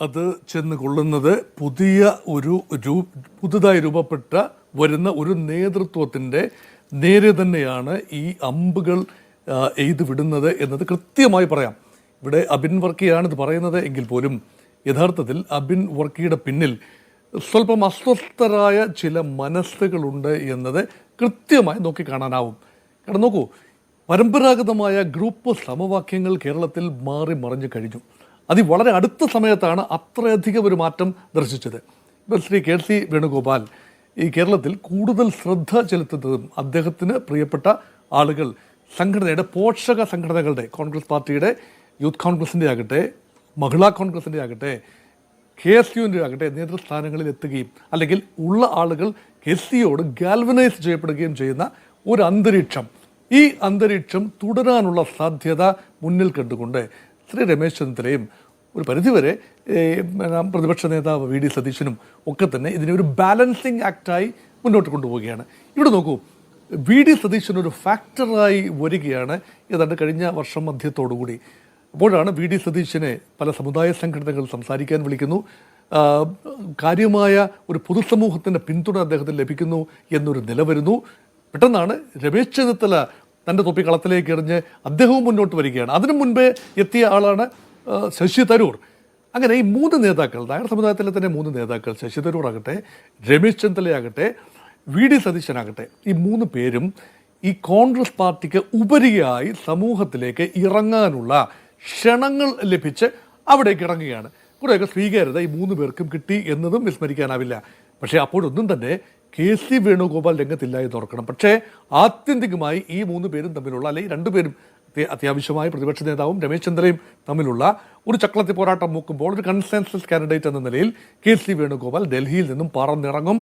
അത് ചെന്ന് കൊള്ളുന്നത് പുതിയ ഒരു രൂ പുതുതായി രൂപപ്പെട്ട വരുന്ന ഒരു നേതൃത്വത്തിന്റെ നേരെ തന്നെയാണ് ഈ അമ്പുകൾ എഴുതി വിടുന്നത് എന്നത് കൃത്യമായി പറയാം. ഇവിടെ അബിൻ വർക്കിയാണ് ഇത് പറയുന്നത് എങ്കിൽ പോലും യഥാർത്ഥത്തിൽ അബിൻ വർക്കിയുടെ പിന്നിൽ സ്വല്പം അസ്വസ്ഥരായ ചില മനസ്സുകളുണ്ട് എന്നത് കൃത്യമായി നോക്കിക്കാണാനാവും കാരണം നോക്കൂ പരമ്പരാഗതമായ ഗ്രൂപ്പ് സമവാക്യങ്ങൾ കേരളത്തിൽ മാറി മറിഞ്ഞു കഴിഞ്ഞു. അത് വളരെ അടുത്ത സമയത്താണ് അത്രയധികം ഒരു മാറ്റം ദർശിച്ചത്. ഇപ്പോൾ ശ്രീ കെ സി വേണുഗോപാൽ ഈ കേരളത്തിൽ കൂടുതൽ ശ്രദ്ധ ചെലുത്തുന്നതും അദ്ദേഹത്തിന് പ്രിയപ്പെട്ട ആളുകൾ സംഘടനയുടെ പോഷക സംഘടനകളുടെ കോൺഗ്രസ് പാർട്ടിയുടെ യൂത്ത് കോൺഗ്രസിന്റെ ആകട്ടെ മഹിളാ കോൺഗ്രസിന്റെ ആകട്ടെ കെ എസ് യുവിന്റെ ആകട്ടെ നേതൃസ്ഥാനങ്ങളിൽ എത്തുകയും അല്ലെങ്കിൽ ഉള്ള ആളുകൾ കെ സിയോട് ഗാൽവനൈസ് ചെയ്യപ്പെടുകയും ചെയ്യുന്ന ഒരു അന്തരീക്ഷം. ഈ അന്തരീക്ഷം തുടരാനുള്ള സാധ്യത മുന്നിൽ കണ്ടുകൊണ്ട് ശ്രീ രമേശ് ചെന്നിത്തലയും ഒരു പരിധിവരെ പ്രതിപക്ഷ നേതാവ് വി ഡി സതീശനും ഒക്കെ തന്നെ ഇതിനെ ഒരു ബാലൻസിങ് ആക്റ്റായി മുന്നോട്ട് കൊണ്ടുപോവുകയാണ്. ഇവിടെ നോക്കൂ വി ഡി സതീശൻ ഒരു ഫാക്ടറായി വരികയാണ് ഏതാണ്ട് കഴിഞ്ഞ വർഷം മധ്യത്തോടുകൂടി. അപ്പോഴാണ് വി ഡി സതീശനെ പല സമുദായ സംഘടനകൾ സംസാരിക്കാൻ വിളിക്കുന്നു. കാര്യമായ ഒരു പൊതുസമൂഹത്തിന്റെ പിന്തുണ അദ്ദേഹത്തിന് ലഭിക്കുന്നു എന്നൊരു നില വരുന്നു. പെട്ടെന്നാണ് രമേശ് ചെന്നിത്തല തന്റെ തൊപ്പി കളത്തിലേക്ക് എറിഞ്ഞ് അദ്ദേഹവും മുന്നോട്ട് വരികയാണ്. അതിനു മുൻപേ എത്തിയ ആളാണ് ശശി തരൂർ. അങ്ങനെ ഈ മൂന്ന് നേതാക്കൾ നായർ സമുദായത്തിലെ തന്നെ മൂന്ന് നേതാക്കൾ ശശി തരൂർ ആകട്ടെ രമേശ് ചെന്നിത്തലയാകട്ടെ വി ഡി സതീശനാകട്ടെ ഈ മൂന്ന് പേരും ഈ കോൺഗ്രസ് പാർട്ടിക്ക് ഉപരിയായി സമൂഹത്തിലേക്ക് ഇറങ്ങാനുള്ള ക്ഷണങ്ങൾ ലഭിച്ച് അവിടേക്ക് ഇറങ്ങുകയാണ്. കുറേയൊക്കെ സ്വീകാര്യത ഈ മൂന്ന് പേർക്കും കിട്ടി എന്നതും വിസ്മരിക്കാനാവില്ല. പക്ഷേ അപ്പോഴൊന്നും തന്നെ കെ സി വേണുഗോപാൽ രംഗത്തില്ല എന്ന് ഓർക്കണം. പക്ഷേ ആത്യന്തികമായി ഈ മൂന്ന് പേരും തമ്മിലുള്ള അല്ലെങ്കിൽ രണ്ടുപേരും അത്യ- അത്യാവശ്യമായ പ്രതിപക്ഷ നേതാവും രമേശ് ചന്ദ്രയും തമ്മിലുള്ള ഒരു ചക്രത്തി പോരാട്ടം നോക്കുമ്പോൾ ഒരു കൺസെൻസസ് കാൻഡിഡേറ്റ് എന്ന നിലയിൽ കെ സി വേണുഗോപാൽ ഡൽഹിയിൽ നിന്നും പറന്നിറങ്ങും.